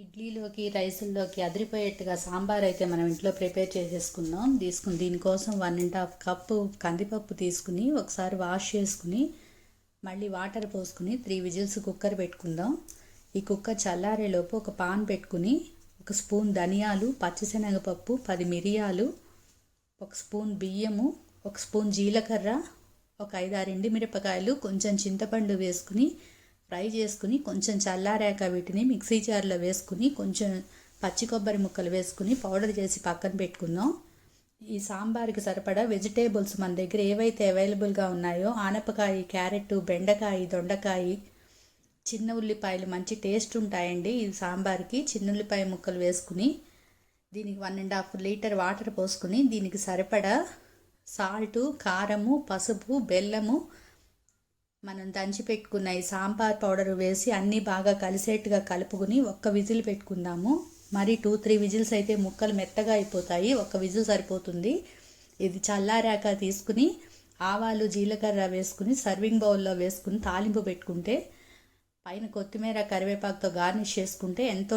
ఇడ్లీలోకి రైసుల్లోకి అదిరిపోయేట్టుగా సాంబార్ అయితే మనం ఇంట్లో ప్రిపేర్ చేసేసుకుందాం. తీసుకుని దీనికోసం వన్ అండ్ హాఫ్ కప్పు కందిపప్పు తీసుకుని ఒకసారి వాష్ చేసుకుని మళ్ళీ వాటర్ పోసుకుని త్రీ విజిల్స్ కుక్కర్ పెట్టుకుందాం. ఈ కుక్కర్ చల్లారేలోపు ఒక పాన్ పెట్టుకుని ఒక స్పూన్ ధనియాలు పచ్చిశనగపప్పు పది మిరియాలు ఒక స్పూన్ బియ్యము ఒక స్పూన్ జీలకర్ర ఒక ఐదారు ఎండుమిరపకాయలు కొంచెం చింతపండు వేసుకుని ఫ్రై చేసుకుని కొంచెం చల్లారాక వీటిని మిక్సీ జార్లో వేసుకుని కొంచెం పచ్చి కొబ్బరి ముక్కలు వేసుకుని పౌడర్ చేసి పక్కన పెట్టుకుందాం. ఈ సాంబార్కి సరిపడా వెజిటేబుల్స్ మన దగ్గర ఏవైతే అవైలబుల్గా ఉన్నాయో ఆనపకాయ క్యారెట్ బెండకాయ దొండకాయ చిన్న ఉల్లిపాయలు మంచి టేస్ట్ ఉంటాయండి ఈ సాంబార్కి. చిన్న ఉల్లిపాయ ముక్కలు వేసుకుని దీనికి one and half litre water పోసుకుని దీనికి సరిపడా సాల్టు కారము పసుపు బెల్లము మనం దంచి పెట్టుకున్న ఈ సాంబార్ పౌడర్ వేసి అన్నీ బాగా కలిసేట్టుగా కలుపుకుని ఒక్క విజిల్ పెట్టుకుందాము. మరి టూ త్రీ విజిల్స్ అయితే ముక్కలు మెత్తగా అయిపోతాయి. ఒక్క విజిల్ సరిపోతుంది. ఇది చల్లారాక తీసుకుని ఆవాలు జీలకర్ర వేసుకుని సర్వింగ్ బౌల్లో వేసుకుని తాలింపు పెట్టుకుంటే పైన కొత్తిమీర కరివేపాకుతో గార్నిష్ చేసుకుంటే ఎంతో